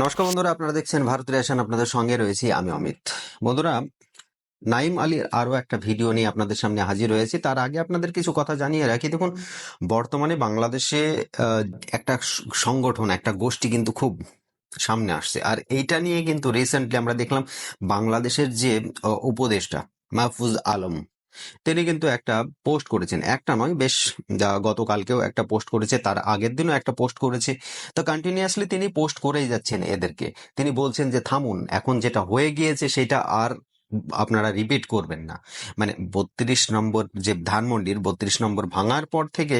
নমস্কার বন্ধুরা, আপনারা দেখছেন ভারত রেশন, আপনাদের সঙ্গে রয়েছি আমি অমিত। বন্ধুরা, নাইম আলীর আরও একটা ভিডিও নিয়ে আপনাদের সামনে হাজির হয়েছি। তার আগে আপনাদের কিছু কথা জানিয়ে রাখি। দেখুন, বর্তমানে বাংলাদেশে একটা সংগঠন, একটা গোষ্ঠী কিন্তু খুব সামনে আসছে। আর এইটা নিয়ে কিন্তু রিসেন্টলি আমরা দেখলাম বাংলাদেশের যে উপদেষ্টা মাহফুজ আলম তিনি কিন্তু একটা পোস্ট করেছেন। একটা নয়, বেশ গতকালকেও একটা পোস্ট করেছে, তার আগের দিনও একটা পোস্ট করেছে। তো কন্টিনিউয়াসলি তিনি পোস্ট করেই যাচ্ছেন এদেরকে। তিনি বলছেন যে, থামুন, এখন যেটা হয়ে গিয়েছে সেটা আর আপনারা রিপিট করবেন না। মানে বত্রিশ নম্বর যে ধানমন্ডির বত্রিশ নম্বর ভাঙার পর থেকে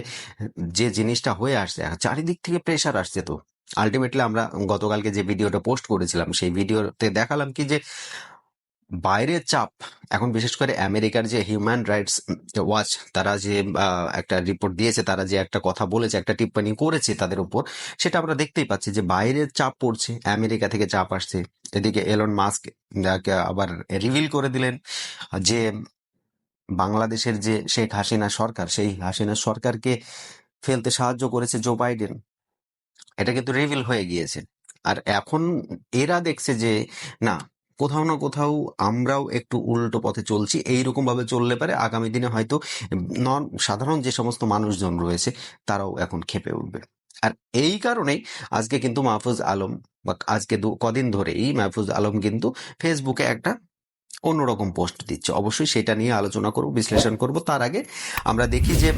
যে জিনিসটা হয়ে আসছে চারিদিক থেকে প্রেশার আসছে তো। আলটিমেটলি আমরা গতকালকে যে ভিডিওটা পোস্ট করেছিলাম, সেই ভিডিওতে দেখালাম কি যে বাইরের চাপ, এখন বিশেষ করে আমেরিকার যে হিউম্যান রাইটস ওয়াচ তারা যে একটা রিপোর্ট দিয়েছে, তারা যে একটা কথা বলেছে, একটা টিপ্পনী করেছে তাদের উপর, সেটা আমরা দেখতেই পাচ্ছি যে বাইরের চাপ পড়ছে, আমেরিকা থেকে চাপ আসছে। এদিকে এলন মাস্ক আবার রিভিল করে দিলেন যে, বাংলাদেশের যে শেখ হাসিনা সরকার, সেই হাসিনা সরকারকে ফেলতে সাহায্য করেছে জো বাইডেন এটা কিন্তু রিভিল হয়ে গিয়েছে। আর এখন এরা দেখছে যে, না কোথাও না কোথাও আমরাও একটু উল্টো পথে চলছি। এইরকম ভাবে চললে পারে আগামী দিনে হয়তো নন, সাধারণ যে সমস্ত মানুষজন রয়েছে, তারাও এখন খেপে উঠবে। আর এই কারণেই আজকে কিন্তু মাহফুজ আলম, বা আজকে কদিন ধরেই মাহফুজ আলম কিন্তু ফেসবুকে একটা অন্যরকম পোস্ট দিচ্ছে। অবশ্যই সেটা নিয়ে আলোচনা করব, বিশ্লেষণ করব। তার আগে আমরা দেখি যে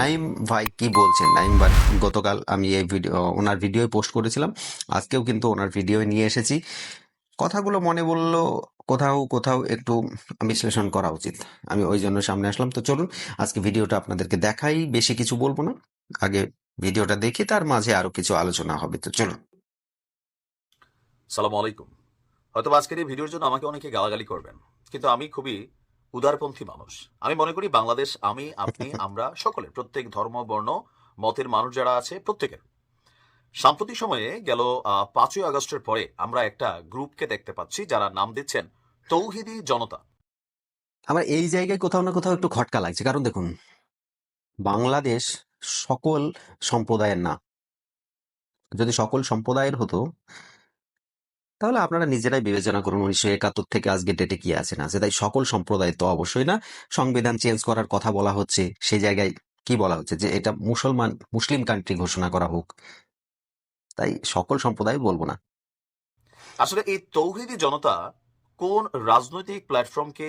নাইম ভাই কি বলছেন? নাইম ভাই, গতকাল আমি এই ভিডিও, ওনার ভিডিও পোস্ট করেছিলাম। আজকেও কিন্তু ওনার ভিডিও নিয়ে এসেছি। কথাগুলো মনে বলল কোথাও কোথাও একটু বিশ্লেষণ করা উচিত। আমি ওই জন্য সামনে আসলাম। তো চলুন আজকে ভিডিওটা আপনাদেরকে দেখাই বেশি কিছু বলব না। আগে ভিডিওটা দেখি তার মাঝে আরও কিছু আলোচনা হবে। তো চলুন। সালাম আলাইকুম। হয়তো আজকের এই ভিডিওর জন্য আমাকে অনেকে গালাগালি করবেন কিন্তু আমি খুবই উদারপন্থী মানুষ। আমি মনে করি বাংলাদেশ আমি আপনি আমরা সকলে প্রত্যেক ধর্ম বর্ণ মতের মানুষ যারা আছে প্রত্যেকের। সাম্প্রতিক সময়ে গেল পাঁচই আগস্টের পরে আমরা একটা গ্রুপকে দেখতে পাচ্ছি যারা নাম দিচ্ছেন তৌহিদি জনতা। আমার এই জায়গায় কোথাও না কোথাও একটু খটকা লাগছে। কারণ দেখুন, বাংলাদেশ সকল সম্প্রদায়ের না। যদি সকল সম্প্রদায়ের হতো, তাহলে আপনারা নিজেরাই বিবেচনা করুন উনিশশো একাত্তর থেকে আজকে ডেটে কি আছে, না আছে। তাই সকল সম্প্রদায় তো অবশ্যই না। সংবিধান চেঞ্জ করার কথা বলা হচ্ছে। সেই জায়গায় কি বলা হচ্ছে? যে এটা মুসলমান, মুসলিম কান্ট্রি ঘোষণা করা হোক। তাই সকল সম্প্রদায় বলব না। আসলে এই তৌহিদি জনতা কোন রাজনৈতিক প্ল্যাটফর্মকে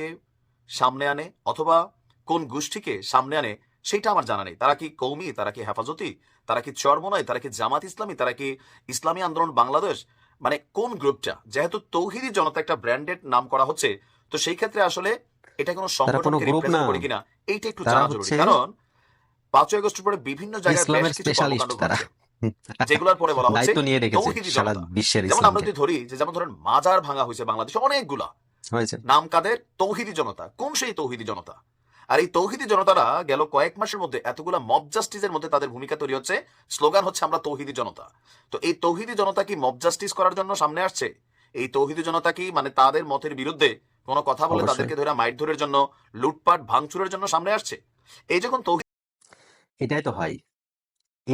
সামনে আনে অথবা কোন গোষ্ঠীকে সামনে আনে সেটা আমার জানা নেই। তারা কি কৌমি তারা কি হেফাজতি তারা কি চরমনয় তারা কি জামাত ইসলামী তারা কি ইসলামী আন্দোলন বাংলাদেশ? মানে কোন গ্রুপটা? যেহেতু তৌহিদি জনতা একটা ব্র্যান্ডেড নাম করা হচ্ছে তো সেই ক্ষেত্রে আসলে এটা কোনো সংগঠনকে না। করে কিনা এইটা একটু জানা জরুরি। কারণ পাঁচই আগস্টের পরে বিভিন্ন জায়গায় বেশ কিছু কর্মকাণ্ড ঘটছে। যেগুলোর পরে বলা হচ্ছে দায়িত্ব নিয়ে রেখেছে সারা। বিশ্বের যেমন আমরা যদি ধরি যে যেমন ধরেন মাজার ভাঙা হয়েছে বাংলাদেশে অনেকগুলা। হয়েছে। নাম কাদের? তৌহিদি জনতা। কোন সেই তৌহিদি জনতা? আর এই তৌহিদি জনতারা গেল কয়েক মাসের মধ্যে এতগুলা মব জাস্টিসের মধ্যে তাদের ভূমিকা তৈরি হচ্ছে। স্লোগান হচ্ছে আমরা তৌহিদি জনতা। তো এই তৌহিদি জনতা কি মব জাস্টিস করার জন্য সামনে আসছে? এই তৌহিদি জনতা কি মানে তাদের মতের বিরুদ্ধে কোনো কথা বলে তাদেরকে ধরে মাইট ধরের জন্য লুটপাট ভাঙচুরের জন্য সামনে আসছে? এই যখন তৌহিদি এটাই তো হয়।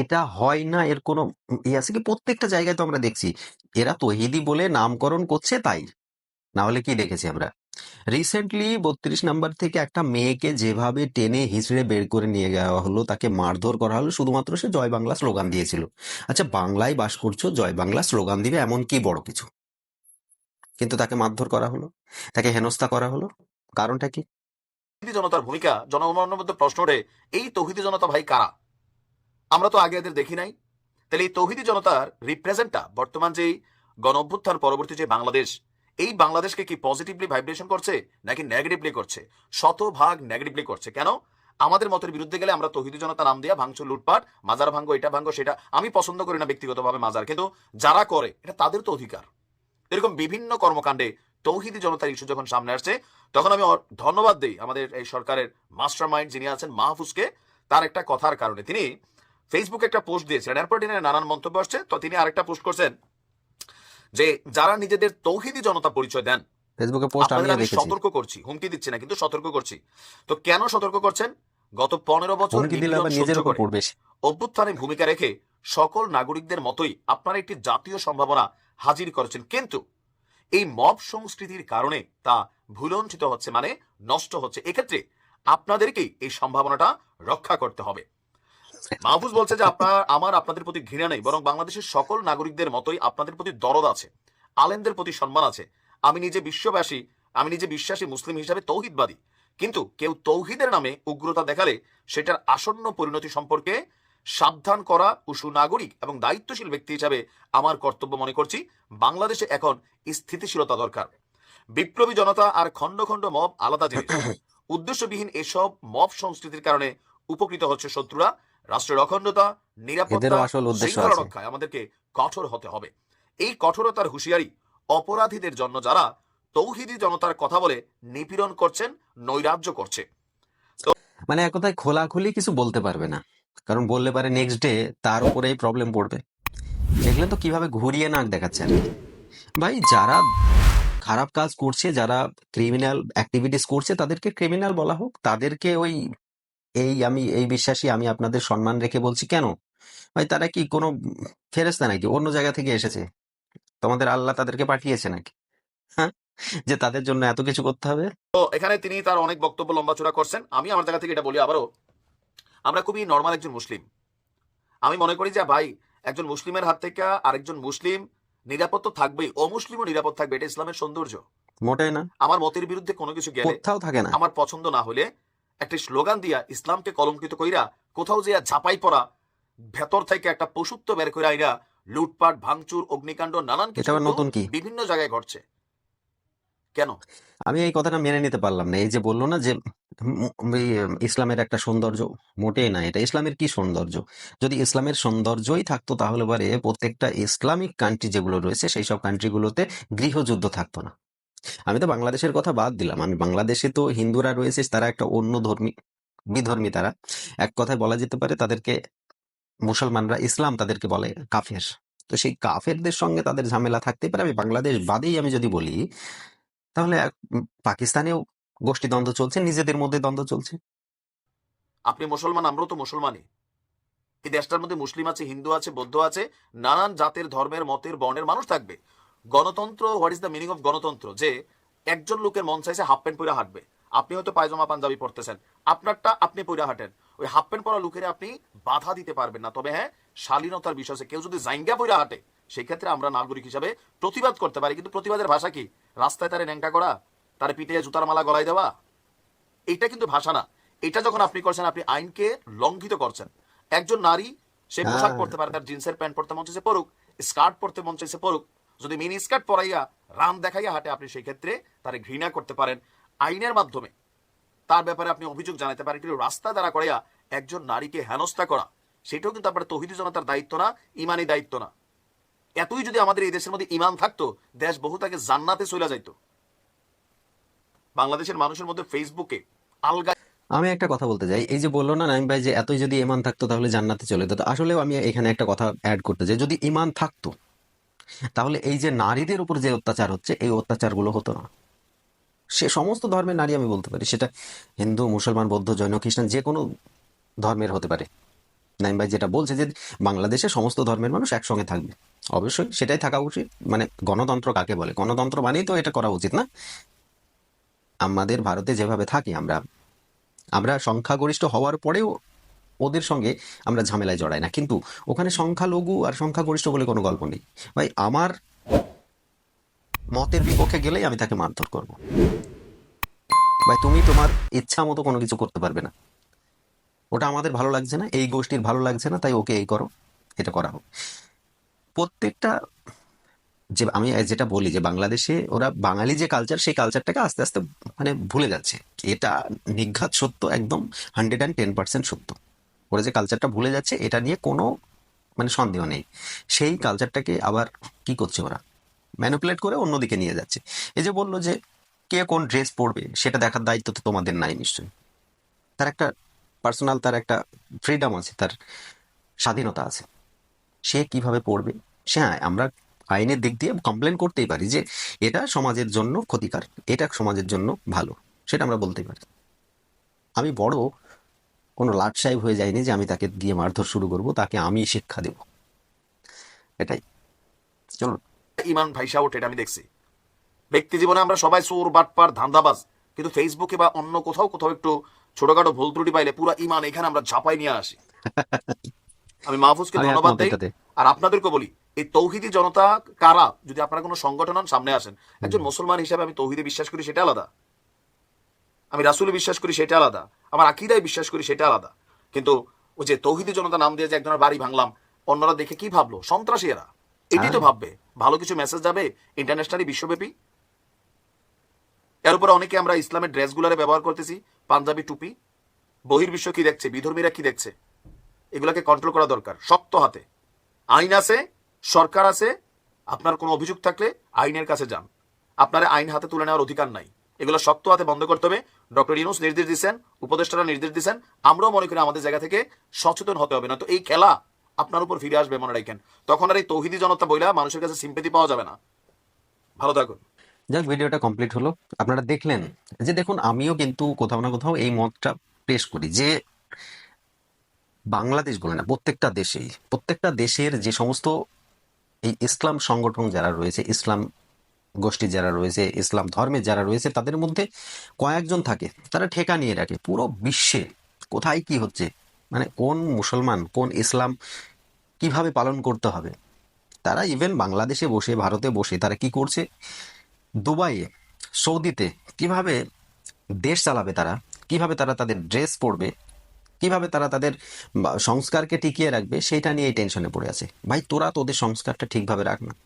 এটা হয় না, এর কোনো ই আছে কি? প্রত্যেকটা জায়গায় তো আমরা দেখছি। এরা তহিদি বলে নামকরণ করছে তাই। না হলে কি দেখেছি আমরা? রিসেন্টলি বত্রিশ নাম্বার থেকে একটা মেয়েকে যেভাবে টেনে হিসড়ে বের করে নিয়ে যাওয়া হলো, তাকে মারধর করা হলো, শুধুমাত্র সে জয় বাংলা স্লোগান দিয়েছিল। আচ্ছা বাংলায় বাস করছ, জয় বাংলা স্লোগান দিবে এমন কি বড় কিছু? কিন্তু তাকে মারধর করা হলো? তাকে হেনস্থা করা হলো? কারণটা কি? জনতার ভূমিকা, জনগণের মধ্যে প্রশ্ন ওঠে, এই তহিদি জনতা ভাই কারা? আমরা তো আগে এদের দেখি নাই। তাহলে এই তৌহিদি জনতার রিপ্রেজেন্টটা বর্তমান যেই গণ অভ্যুত্থান পরবর্তী যে বাংলাদেশ, এই বাংলাদেশকে কি পজিটিভলি ভাইব্রেশন করছে নাকি নেগেটিভলি করছে? শতভাগ নেগেটিভলি করছে। কেন? আমাদের মতের বিরুদ্ধে গেলে আমরা তৌহিদি জনতা নাম দিয়া ভাঙচুর, লুটপাট, মাজার ভাঙ্গো, এটা ভাঙ্গো, সেটা আমি পছন্দ করি না ব্যক্তিগতভাবে মাজার। কিন্তু যারা করে, এটা তাদের তো অধিকার। এরকম বিভিন্ন কর্মকাণ্ডে তৌহিদি জনতার ইস্যু যখন সামনে আসছে, তখন আমি ধন্যবাদ দিই আমাদের এই সরকারের মাস্টার মাইন্ড যিনি আছেন মাহফুজকে, তার একটা কথার কারণে। তিনি ফেসবুকে একটা পোস্ট দিয়েছিলেন এরপর তিনি নানান মন্তব্য আসছে তো তিনি আরেকটা পোস্ট করছেন যে যারা নিজেদের তৌহিদি জনতা পরিচয় দেন ফেসবুকে পোস্ট আমি দেখেছি। সতর্ক করছি হুমকি দিচ্ছি না কিন্তু সতর্ক করছি। তো কেন সতর্ক করছেন? গত পনেরো বছর নিজের উপর পড়বে অভ্যুত্থানে ভূমিকা রেখে সকল নাগরিকদের মতোই আপনারা একটি জাতীয় সম্ভাবনা হাজির করেছেন কিন্তু এই মব সংস্কৃতির কারণে তা ভুলঞ্চিত হচ্ছে মানে নষ্ট হচ্ছে। এক্ষেত্রে আপনাদেরকেই এই সম্ভাবনাটা রক্ষা করতে হবে। মাহফুজ বলছে যে আপনার, আমার আপনাদের প্রতি ঘৃণা নেই, বরং বাংলাদেশের সকল নাগরিকদের মতোই আপনাদের প্রতি দরদ আছে, আলেমদের প্রতি সম্মান আছে। আমি নিজে বিশ্ববাসী, আমি নিজে বিশ্বাসী মুসলিম হিসাবে তৌহিদবাদী। কিন্তু কেউ তৌহিদের নামে উগ্রতা দেখালে সেটার আসন্ন পরিণতি সম্পর্কে সাবধান করা ও সুনাগরিক এবং দায়িত্বশীল ব্যক্তি হিসাবে আমার কর্তব্য মনে করছি, বাংলাদেশে এখন স্থিতিশীলতা দরকার। বিপ্লবী জনতা আর খণ্ড খণ্ড মব আলাদা জিনিস। উদ্দেশ্যবিহীন এসব মব সংস্কৃতির কারণে উপকৃত হচ্ছে শত্রুরা রাষ্ট্রের অখণ্ডতা নিরাপত্তা শৃঙ্খলা রক্ষায় আমাদেরকে কঠোর হতে হবে। এই কঠোরতার হুঁশিয়ারি অপরাধীদের জন্য যারা তৌহিদি জনতার কথা বলে নিপীড়ন করছেন নৈরাজ্য করছে। মানে এক কথায় খোলাখুলি কিছু বলতে পারবে না। কারণ বললে পারে নেক্সট ডে তার উপরেই প্রবলেম পড়বে। দেখলেন তো কীভাবে ঘুরিয়ে নাক দেখাচ্ছে আর। ভাই যারা খারাপ কাজ করছে যারা ক্রিমিনাল অ্যাক্টিভিটিস করছে তাদেরকে ক্রিমিনাল বলা হোক তাদেরকে ওই এই আমি এই বিশ্বাসী আমি আপনাদের সম্মান রেখে বলছি কেন? ভাই তারা কি কোনো ফেরেস্তা নাকি? অন্য জায়গা থেকে এসেছে। তোমাদের আল্লাহ তাদেরকে পাঠিয়েছে নাকি? হ্যাঁ? যে তাদের জন্য এত কিছু করতে হবে? তো এখানে তিনি তার অনেক বক্তব্য লম্বা লম্বাচড়া করছেন। আমি আমার জায়গা থেকে এটা বলি আবারও। আমরা খুবই নর্মাল একজন মুসলিম। আমি মনে করি যে ভাই একজন মুসলিমের হাত থেকে আরেকজন মুসলিম নিরাপদ তো থাকবেই। অমুসলিমও নিরাপদ থাকবে এটা ইসলামের সৌন্দর্য। মোটেই না। আমার মতের বিরুদ্ধে কোনো কিছু গেলে কোথাও থাকে না। আমার পছন্দ না হলে একটি স্লোগান দিয়া ইসলামকে কলঙ্কিত কইরা কোথাও যে ঝাপাই পড়া ভেতর থেকে একটা পশুত্ব বের করে আইরা লুটপাট ভাঙচুর অগ্নিকাণ্ড নানান কিছু নতুন কি? বিভিন্ন জায়গায় ঘটছে। কেন? আমি এই কথাটা মেনে নিতে পারলাম না। এই যে বলল না যে ইসলামের একটা সৌন্দর্য মোটেই না এটা ইসলামের কি সৌন্দর্য? যদি ইসলামের সৌন্দর্যই থাকতো তাহলে পরে প্রত্যেকটা ইসলামিক কান্ট্রি যেগুলো রয়েছে সেই সব কান্ট্রিগুলোতে গৃহযুদ্ধ থাকতো না। আমি তো বাংলাদেশের কথা বাদ দিলাম। আমি বাংলাদেশে তো হিন্দুরা রয়েছে, তারা একটা অন্য ধর্মী, বিধর্মী তারা। এক কথায় বলা যেতে পারে তাদেরকে মুসলমানরা ইসলাম তাদেরকে বলে কাফের। তো সেই কাফেরদের সঙ্গে তাদের ঝামেলা থাকতে পারে। আমি বাংলাদেশ বাদেই আমি যদি বলি, তাহলে পাকিস্তানেও গোষ্ঠী দ্বন্দ্ব চলছে, নিজেদের মধ্যে দ্বন্দ্ব চলছে। আপনি মুসলমান, আমরাও তো মুসলমানই। এই দেশটার মধ্যে মুসলিম আছে, হিন্দু আছে, বৌদ্ধ আছে, নানান জাতের ধর্মের, মতের, বর্ণের মানুষ থাকবে। গণতন্ত্র what is the meaning of গণতন্ত্র? যে একজন লোকের মন চাইছে হাফ প্যান্ট পরে হাঁটবে। আপনি হয়তো পায়জামা পাঞ্জাবি পরতেছেন। আপনারটা আপনি পরে হাঁটেন। ওই হাফ প্যান্ট পরা লোকের আপনি বাধা দিতে পারবেন না। তবে হ্যাঁ শালীনতার বিষয় আছে। কেউ যদি জাইঙ্গা পরে হাঁটে সেই ক্ষেত্রে আমরা নাগরিক হিসাবে প্রতিবাদ করতে পারি। কিন্তু প্রতিবাদের ভাষা কি? রাস্তায় তারে ন্যাংটা করা তারে পিঠে জুতার মালা গলায় দেওয়া এটা কিন্তু ভাষা না। এটা যখন আপনি করছেন আপনি আইনকে লঙ্ঘিত করছেন। একজন নারী সে পোশাক হ্যাঁ। পরতে পারে তার জিন্সের প্যান্ট পরতে মন চাইছে পরুক স্কার্ট পরতে মন চাইছে পরুক যদি মিনি স্কার্ট পরাইয়া রাম দেখাইয়া হাঁটে, আপনি সেই ক্ষেত্রে তারে ঘৃণা করতে পারেন। আইনের মাধ্যমে। তার ব্যাপারে আপনি অভিযোগ জানাতে পারেন, কিন্তু রাস্তা দ্বারা করাইয়া একজন নারীকে হেনস্থা করা, সেটাও কিন্তু আপনার তহিদি জনতার দায়িত্ব না, ইমানি দায়িত্ব না। এতই যদি আমাদের এই দেশের মধ্যে ইমান থাকতো, দেশ বহু তাকে জান্নাতে চলে যাইতো। বাংলাদেশের মানুষের মধ্যে ফেসবুকে আলগা আমি একটা কথা বলতে চাই। এই যে বলল না নাইম ভাই যে, এতই যদি ইমান থাকতো তাহলে জান্নাতে চলে যেত। আসলেও আমি এখানে একটা কথা অ্যাড করতে চাই। যদি ইমান থাকতো তাহলে এই যে নারীদের উপর যে অত্যাচার হচ্ছে, এই অত্যাচারগুলো হতো না। সে সমস্ত ধর্মের নারী আমি বলতে পারি। সেটা হিন্দু, মুসলমান, বৌদ্ধ, জৈন, খ্রিস্টান, যে কোনো ধর্মের হতে পারে। নাইম ভাই যেটা বলছে যে বাংলাদেশে সমস্ত ধর্মের মানুষ একসঙ্গে থাকবে। অবশ্যই সেটাই থাকা উচিত। মানে গণতন্ত্র কাকে বলে? গণতন্ত্র মানেই তো এটা করা উচিত না? আমাদের ভারতে যেভাবে থাকি আমরা আমরা সংখ্যাগরিষ্ঠ হওয়ার পরেও ওদের সঙ্গে আমরা ঝামেলায় জড়াই না। কিন্তু ওখানে সংখ্যালঘু আর সংখ্যাগরিষ্ঠ বলে কোনো গল্প নেই। ভাই, আমার মতের বিপক্ষে গেলেই আমি তাকে মারধর করব। ভাই, তুমি তোমার ইচ্ছা মতো কোনো কিছু করতে পারবে না। ওটা আমাদের ভালো লাগছে না, এই গোষ্ঠীর ভালো লাগছে না, তাই ওকে এই করো, এটা করা হোক। প্রত্যেকটা যে আমি যেটা বলি যে বাংলাদেশে ওরা বাঙালি যে কালচার সেই কালচারটাকে আস্তে আস্তে মানে ভুলে যাচ্ছে। এটা নিঘাত সত্য, একদম হান্ড্রেড অ্যান্ড টেন পার্সেন্ট সত্য। ওরা যে কালচারটা ভুলে যাচ্ছে, এটা নিয়ে কোনো মানে সন্দেহ নেই। সেই কালচারটাকে আবার কি করছে ওরা? ম্যানুপুলেট করে অন্যদিকে নিয়ে যাচ্ছে। এই যে বলল যে কে কোন ড্রেস পরবে, সেটা দেখার দায়িত্ব তো তোমাদের নাই নিশ্চয়ই। তার একটা পার্সোনাল তার একটা ফ্রিডম আছে, তার স্বাধীনতা আছে। সে কীভাবে পড়বে সে হ্যাঁ আমরা আইনের দিক দিয়ে কমপ্লেন করতেই পারি যে এটা সমাজের জন্য ক্ষতিকার এটা সমাজের জন্য ভালো, সেটা আমরা বলতেই পারি। আমি বড় কোনো লাট সাহেব হয়ে যায়নি যে আমি তাকে গিয়ে মারধর শুরু করব তাকে আমি শিক্ষা দেব। এটাই। চলুন। ইমান ভাইসা ওঠে এটা আমি দেখছি। ব্যক্তি জীবনে আমরা সবাই চোর বাটপার ধান্দাবাজ কিন্তু ফেসবুকে বা অন্য কোথাও কোথাও একটু ছোটখাটো ভুল ত্রুটি পাইলে পুরো ইমান এখানে আমরা ঝাপাই নিয়ে আসি। আমি মাহফুজকে ধন্যবাদ দেই। আর আপনাদেরকে বলি এই তৌহিদি জনতা কারা? যদি আপনারা কোনো সংগঠন হন সামনে আসেন। একজন মুসলমান হিসাবে আমি তৌহিদে বিশ্বাস করি সেটা আলাদা। আমি রাসুলে বিশ্বাস করি সেটা আলাদা। আমার আকিদায় বিশ্বাস করি সেটা আলাদা। কিন্তু ওই যে তৌহিদি জনতা নাম দিয়ে যে একজনের বাড়ি ভাঙলাম অন্যরা দেখে কি ভাবলো? সন্ত্রাসী এরা এটাই তো ভাববে। ভালো কিছু মেসেজ যাবে ইন্টারন্যাশনালি বিশ্বব্যাপী। এর উপরে অনেকে আমরা ইসলামের ড্রেসগুলারে ব্যবহার করতেছি পাঞ্জাবি টুপি। বহির্বিশ্ব কি দেখছে? বিধর্মীরা কি দেখছে? এগুলাকে কন্ট্রোল করা দরকার। শক্ত হাতে। আইন আছে সরকার আছে। আপনার কোনো অভিযোগ থাকলে আইনের কাছে যান। আপনার আইন হাতে তুলে নেওয়ার অধিকার নাই। এগুলো শক্ত হাতে বন্ধ করতে হবে। ডক্টর ইউনুস নির্দেশ দিচ্ছেন, উপদেষ্টারা নির্দেশ দিচ্ছেন, আমরাও মনে করি আমাদের জায়গা থেকে সচেতন হতে হবে না তো এই খেলা আপনার উপর ফিরে আসবে, মনে রাখেন। তখন আর এই তৌহিদি জনতা বইলা মানুষের কাছে সিম্পেতি পাওয়া যাবে না। ভালো থাকুন। যাক, ভিডিওটা কমপ্লিট হলো। আপনারা দেখলেন যে দেখুন, আমিও কিন্তু কোথাও না কোথাও এই মতটা পেশ করি যে বাংলাদেশ বলে না, প্রত্যেকটা দেশেই, প্রত্যেকটা দেশের যে সমস্ত এই ইসলাম সংগঠন যারা রয়েছে, ইসলাম গোষ্ঠী যারা রয়েছে, ইসলাম ধর্মের যারা রয়েছে, তাদের মধ্যে কয়েকজন থাকে, তারা ঠেকা নিয়ে রাখে পুরো বিশ্বে। কোথায় কি হচ্ছে? মানে কোন মুসলমান, কোন ইসলাম কীভাবে পালন করতে হবে? তারা ইভেন বাংলাদেশে বসে, ভারতে বসে, তারা কি করছে? দুবাইয়ে, সৌদিতে কীভাবে দেশ চালাবে তারা? কীভাবে তারা তাদের ড্রেস পরবে? কীভাবে তারা তাদের সংস্কারকে টিকিয়ে রাখবে? সেটা নিয়ে টেনশনে পড়ে আছে। ভাই, তোরা তোদের সংস্কারটা ঠিকভাবে রাখ না।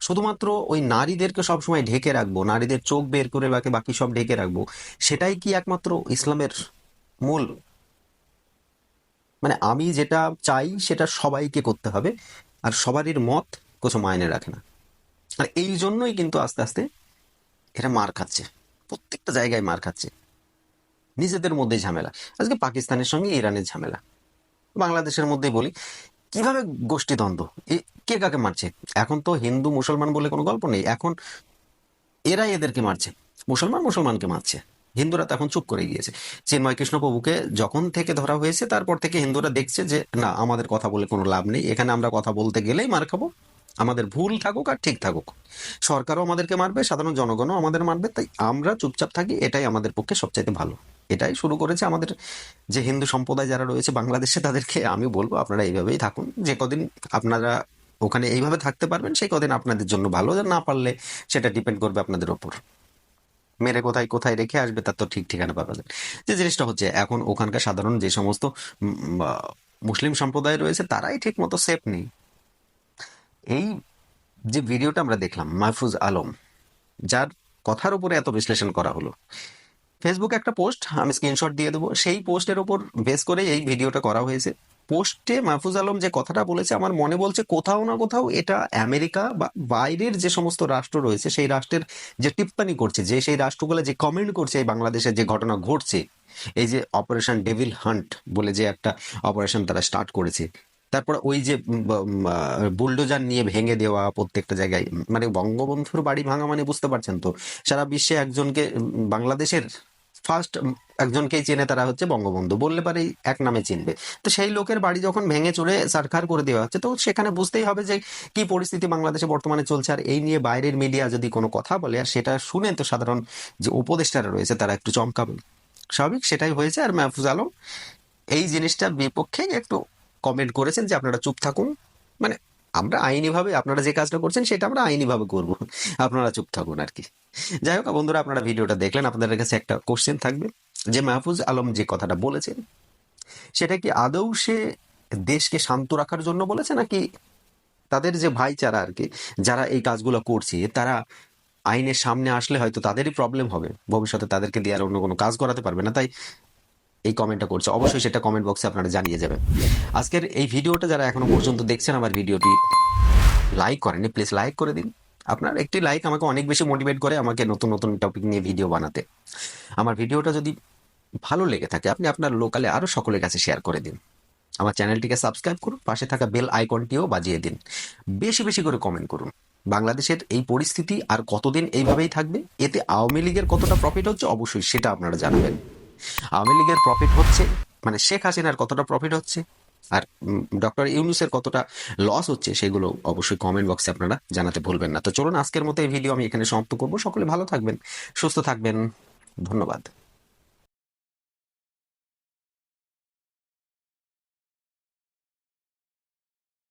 শুধুমাত্র ওই নারীদেরকে সবসময় ঢেকে রাখব, নারীদের চোখ বের করে বাকি বাকি সব ঢেকে রাখব, সেটাই কি একমাত্র ইসলামের মূল? মানে আমি যেটা চাই সেটা সবাইকে করতে হবে, আর সবারই মত কিছু মায়নে রাখে না। আর এই জন্যই কিন্তু আস্তে আস্তে এরা মার খাচ্ছে, প্রত্যেকটা জায়গায় মার খাচ্ছে। নিজেদের মধ্যে ঝামেলা। আজকে পাকিস্তানের সঙ্গে ইরানের ঝামেলা। বাংলাদেশের মধ্যে বলি, কীভাবে গোষ্ঠীদ্বন্দ্ব? কে কাকে মারছে? এখন তো হিন্দু, মুসলমান বলে কোনো গল্প নেই। এখন এরাই এদেরকে মারছে। মুসলমান মুসলমানকে মারছে। হিন্দুরা তখন চুপ করে গিয়েছে। চিন্ময় কৃষ্ণ প্রভুকে যখন থেকে ধরা হয়েছে, তারপর থেকে হিন্দুরা দেখছে যে, না, আমাদের কথা বলে কোনো লাভ নেই। এখানে আমরা কথা বলতে গেলেই মার খাব। আমাদের ভুল থাকুক আর ঠিক থাকুক। সরকারও আমাদেরকে মারবে, সাধারণ জনগণও আমাদের মারবে। তাই আমরা চুপচাপ থাকি, এটাই আমাদের পক্ষে সবচাইতে ভালো। এটাই শুরু করেছে আমাদের যে হিন্দু সম্প্রদায় যারা রয়েছে বাংলাদেশে, তাদেরকে আমি বলব আপনারা এইভাবেই থাকুন। যে কদিন আপনারা ওখানে এইভাবে থাকতে পারবেন, সেই কদিন আপনাদের জন্য ভালো। না পারলে সেটা ডিপেন্ড করবে আপনাদের ওপর। মেরে কোথায় কোথায় রেখে আসবে তার তো ঠিক ঠিকানা পাবেন। যে জিনিসটা হচ্ছে, এখন ওখানকার সাধারণ যে সমস্ত মুসলিম সম্প্রদায় রয়েছে, তারাই ঠিক মতো সেফ নেই। এই যে ভিডিওটা আমরা দেখলাম, মাহফুজ আলম, যার কথার উপরে এত বিশ্লেষণ করা হলো। ফেসবুকে একটা পোস্ট আমি স্ক্রিনশট দিয়ে দেবো। সেই পোস্টের ওপর বেস করে এই ভিডিওটা করা হয়েছে। পোস্টে মাহফুজ আলম যে কথাটা বলেছে, আমার মনে বলছে কোথাও না কোথাও এটা আমেরিকা বা বাইরের যে সমস্ত রাষ্ট্র রয়েছে, সেই রাষ্ট্রের যে টিপ্পানি করছে, যে সেই রাষ্ট্রগুলো যে কমেন্ট করছে এই বাংলাদেশের যে ঘটনা ঘটছে, এই যে অপারেশন ডেভিল হান্ট বলে যে একটা অপারেশন তারা স্টার্ট করেছে, তারপর ওই যে বুলডোজার নিয়ে ভেঙে দেওয়া প্রত্যেকটা জায়গায় মানে বঙ্গবন্ধুর বাড়ি ভাঙা মানে বুঝতে পারছেন তো, সারা বিশ্বে একজনকে বাংলাদেশের ফার্স্ট একজনকেই চেনে তারা হচ্ছে বঙ্গবন্ধু। বললে পারেই এক নামে চিনবে। তো সেই লোকের বাড়ি যখন ভেঙে চলে সরকার করে দেওয়া হচ্ছে, তো সেখানে বুঝতেই হবে যে কি পরিস্থিতি বাংলাদেশে বর্তমানে চলছে। আর এই নিয়ে বাইরের মিডিয়া যদি কোনো কথা বলে, আর সেটা শুনে তো সাধারণ যে উপদেষ্টারা রয়েছে, তারা একটু চমকাবে স্বাভাবিক, সেটাই হয়েছে। আর মাহফুজ আলম এই জিনিসটার বিপক্ষে একটু কমেন্ট করেছেন যে, আপনারা চুপ থাকুন। মানে আমরা আইনিভাবে, আপনারা যে কাজটা করছেন, সেটা আমরা আইনিভাবে করব। আপনারা চুপ থাকুন আর কি। যাই হোক, বন্ধুরা, আপনারা ভিডিওটা দেখলেন। আপনাদের কাছে একটা কোশ্চেন থাকবে। যে মাহফুজ আলম যে কথাটা বলেছেন, সেটা কি আদৌ সে দেশকে শান্ত রাখার জন্য বলেছে, নাকি তাদের যে ভাইচারা আর কি, যারা এই কাজগুলো করছে, তারা আইনের সামনে আসলে হয়তো তাদেরই প্রবলেম হবে, ভবিষ্যতে তাদেরকে দিয়ে আর অন্য কোনো কাজ করাতে পারবে না, তাই এই কমেন্টটা করছে। অবশ্যই সেটা কমেন্ট বক্সে আপনারা জানিয়ে যাবেন। আজকের এই ভিডিওটা যারা এখনও পর্যন্ত দেখছেন আমার ভিডিওটি লাইক করেনি প্লিজ লাইক করে দিন। আপনার একটি লাইক আমাকে অনেক বেশি মোটিভেট করে আমাকে নতুন নতুন টপিক নিয়ে ভিডিও বানাতে। আমার ভিডিওটা যদি ভালো লেগে থাকে, আপনি আপনার লোকালে আরও সকলের কাছে শেয়ার করে দিন। আমার চ্যানেলটিকে সাবস্ক্রাইব করুন, পাশে থাকা বেল আইকনটিও বাজিয়ে দিন। বেশি বেশি করে কমেন্ট করুন। বাংলাদেশের এই পরিস্থিতি আর কতদিন এইভাবেই থাকবে, এতে আওয়ামী লীগের কতটা প্রফিট হচ্ছে অবশ্যই সেটা আপনারা জানাবেন। আওয়ামী লীগের প্রফিট হচ্ছে মানে শেখ হাসিনার কতটা প্রফিট হচ্ছে, আর ডক্টর ইউনুসের কতটা লস হচ্ছে, সেগুলো অবশ্যই কমেন্ট বক্সে আপনারা জানাতে ভুলবেন না। তো চলুন আজকের মতো এই ভিডিও আমি এখানে সমাপ্ত করব। সকলে ভালো থাকবেন, সুস্থ থাকবেন। ধন্যবাদ।